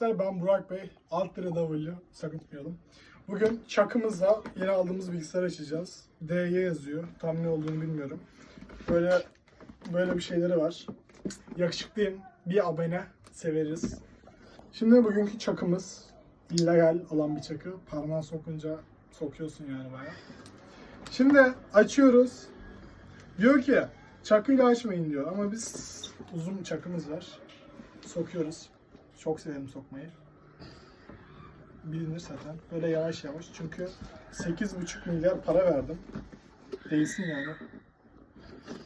Ben Burak Bey, alt lira W, sakın unutmayalım. Bugün çakımızla yeni aldığımız bilgisayar açacağız. DY yazıyor, tam ne olduğunu bilmiyorum. Böyle böyle bir şeyleri var. Yakışıklıyım, bir abone severiz. Şimdi bugünkü çakımız illegal olan bir çakı. Parmağı sokunca sokuyorsun yani bayağı. Şimdi açıyoruz. Diyor ki çakıyla açmayın diyor ama biz uzun çakımız var. Sokuyoruz. Çok severim sokmayı. Bilinir zaten. Böyle yavaş yavaş. Çünkü 8,5 milyar para verdim. Değilsin yani.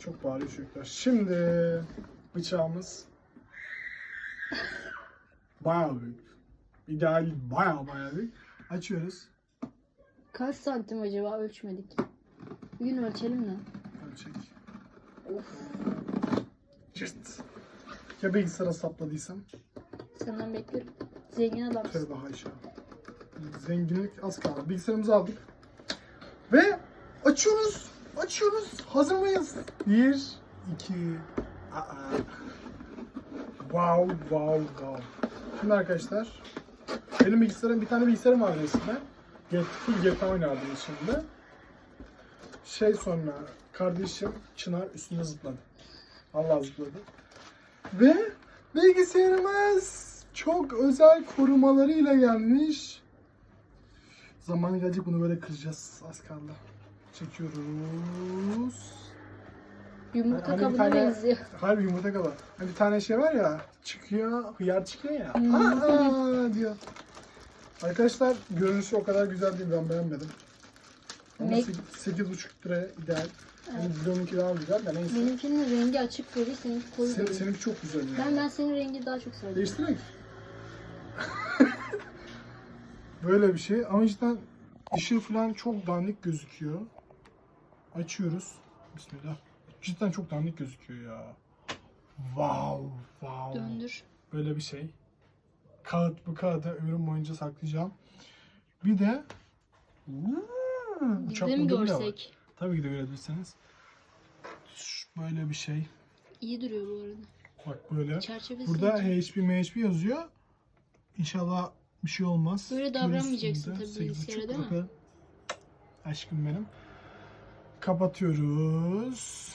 Çok bağırıyor çocuklar. Şimdi bıçağımız bayağı büyük. İdeal bayağı bayağı büyük. Açıyoruz. Kaç santim acaba ölçmedik. Bir gün ölçelim mi? Ölçek. Cırt. Ya bilgisayara sapladıysam? Senden bekliyorum. Zengin adamsın. Tövbe haşa. Zenginlik az kaldı. Bilgisayarımızı aldık. Ve açıyoruz. Açıyoruz. Hazır mıyız? Bir, iki, aa. Wow, wow, wow. Şimdi arkadaşlar, benim bilgisayarım, bir tane bilgisayarım var. Get, full GTA oynardım içinde. Şey sonra, kardeşim Çınar üstüne zıpladı. Allah zıpladı. Ve bilgisayarımız çok özel korumalarıyla gelmiş. Zamanı gelecek bunu böyle kıracağız. Az kaldı. Çekiyoruz. Yumurta Hani kabına tane- benziyor. Harbi yumurta kaba. Hani bir tane şey var ya çıkıyor, hıyar çıkıyor ya. Hmm. Aa diyor. Arkadaşlar görünüşü o kadar güzel değil ben beğenmedim. Ama Ne? 8,5 lira ideal. Yani Zilo'nunki daha güzel de neyse. Benimkinin rengi açık gri, seninki koyu gri. seninki çok güzel yani. Ben ben senin rengi daha çok seviyorum. Değiştirmek. Böyle bir şey ama cidden ışığı falan çok dandik gözüküyor. Açıyoruz. Bismillah. Cidden çok dandik gözüküyor ya. Wow, wow. Döndür. Böyle bir şey. Kağıt bu kağıdı ömrüm boyunca saklayacağım. Bir de uçak mi görsek? Tabii ki de görebilirsiniz. Böyle bir şey. İyi duruyor bu arada. Bak böyle. Çerçevesi. Burada. HP MHP yazıyor. İnşallah bir şey olmaz. Böyle davranmayacaksın tabii bilgisayara, değil mi? Aşkım benim. Kapatıyoruz.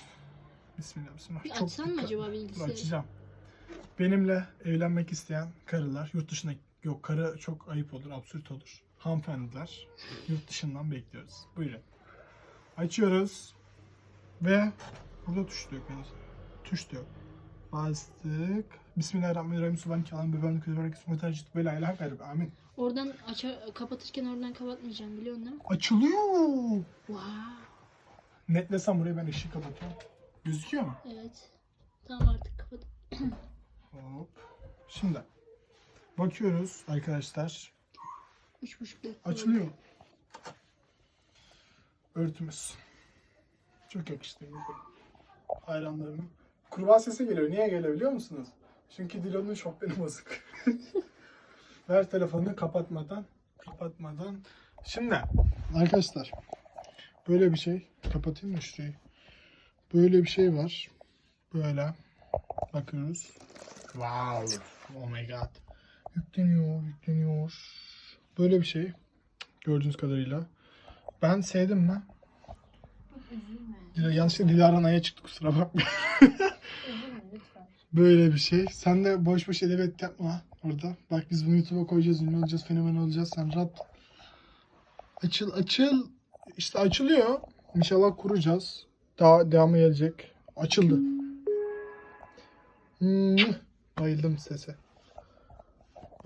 Bismillah bismillah. Bir Çok açsan mı dikkat- acaba Dur, bilgisayarı? Açacağım. Benimle evlenmek isteyen karılar yurt dışına yok karı çok ayıp olur, absürt olur. Hanımefendiler yurt dışından bekliyoruz. Buyurun. Açıyoruz. Ve burada tuş da yok henüz. Tuş da yok. Bastık. Bismillahirrahmanirrahim. Subhaneke bebeğini kötü olarak ismi tercih. Böyle ilahe gayrı. Amin. Oradan aça kapatırken oradan kapatmayacağım biliyorsun değil mi? Açılıyor. Wow. Netlesem burayı ben ışığı kapatıyorum. Gözüküyor mu? Evet. Tamam artık kapat. Hop. Şimdi bakıyoruz arkadaşlar. Üç buçuk dakika. Açılıyor. Örtümüz. Çok yakıştı. Hayranlarım. Kurbağa sesi geliyor. Niye geliyor biliyor musunuz? Çünkü Dilo'nun şopbeni bozuk. Ver telefonunu kapatmadan. Kapatmadan. Şimdi arkadaşlar böyle bir şey. Kapatayım mı şurayı? Böyle bir şey var. Böyle. Bakıyoruz. Wow. Oh my god. Yükleniyor, yükleniyor. Böyle bir şey. Gördüğünüz kadarıyla. Ben sevdim mi? Yanlışlıkla Dilara'nın aya çıktı kusura bakma. Böyle bir şey. Sen de boş boş edebiyat yapma orada. Bak biz bunu YouTube'a koyacağız, ünlü olacağız, fenomen olacağız. Sen rahat. Açıl, açıl. İşte açılıyor. İnşallah kuracağız. Daha devamı gelecek. Açıldı. Hmm, bayıldım sese.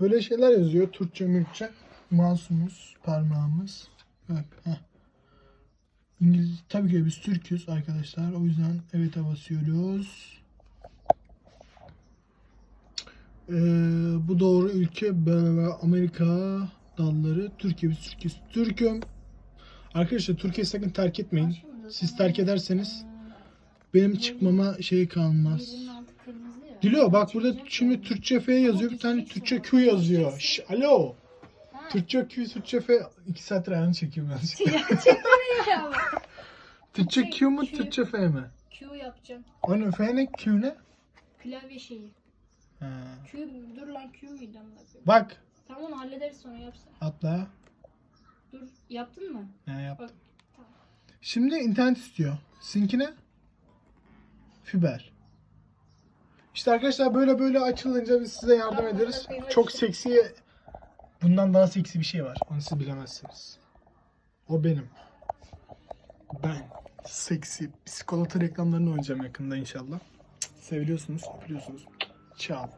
Böyle şeyler yazıyor. Türkçe, Mürkçe. Masumuz, parmağımız. Bak. İngiliz, tabii ki biz Türk'üz arkadaşlar. O yüzden evet'e basıyoruz. Ee, bu doğru ülke Amerika dalları. Türkiye biz Türk'üz. Türk'üm. Arkadaşlar Türkiye'yi sakın terk etmeyin. Siz terk ederseniz benim çıkmama şey kalmaz. Dilo bak burada şimdi Türkçe F yazıyor. Bir tane Türkçe Q yazıyor. Şş, alo. Türkçe Q, Türkçe F. İki saattir ayağını çekiyorum ben. Türkçe Q mu, Türkçe F mi? Q yapacağım. Onun F ne, Q ne? Klavye şeyi. Q dur lan Q muydu amına koyayım? Bak Tamam onu hallederiz sonra yapsın. atla. Dur yaptın mı? Ne yaptım? Bak, tamam. Şimdi internet istiyor. Sinkine fiber. İşte arkadaşlar böyle böyle açılınca biz size yardım Tamam, ederiz. Çok seksi bundan daha seksi bir şey var. Onu siz bilemezsiniz. O benim. Ben seksi psikolata reklamlarını oynayacağım yakında inşallah. Seviliyorsunuz, biliyorsunuz. 巧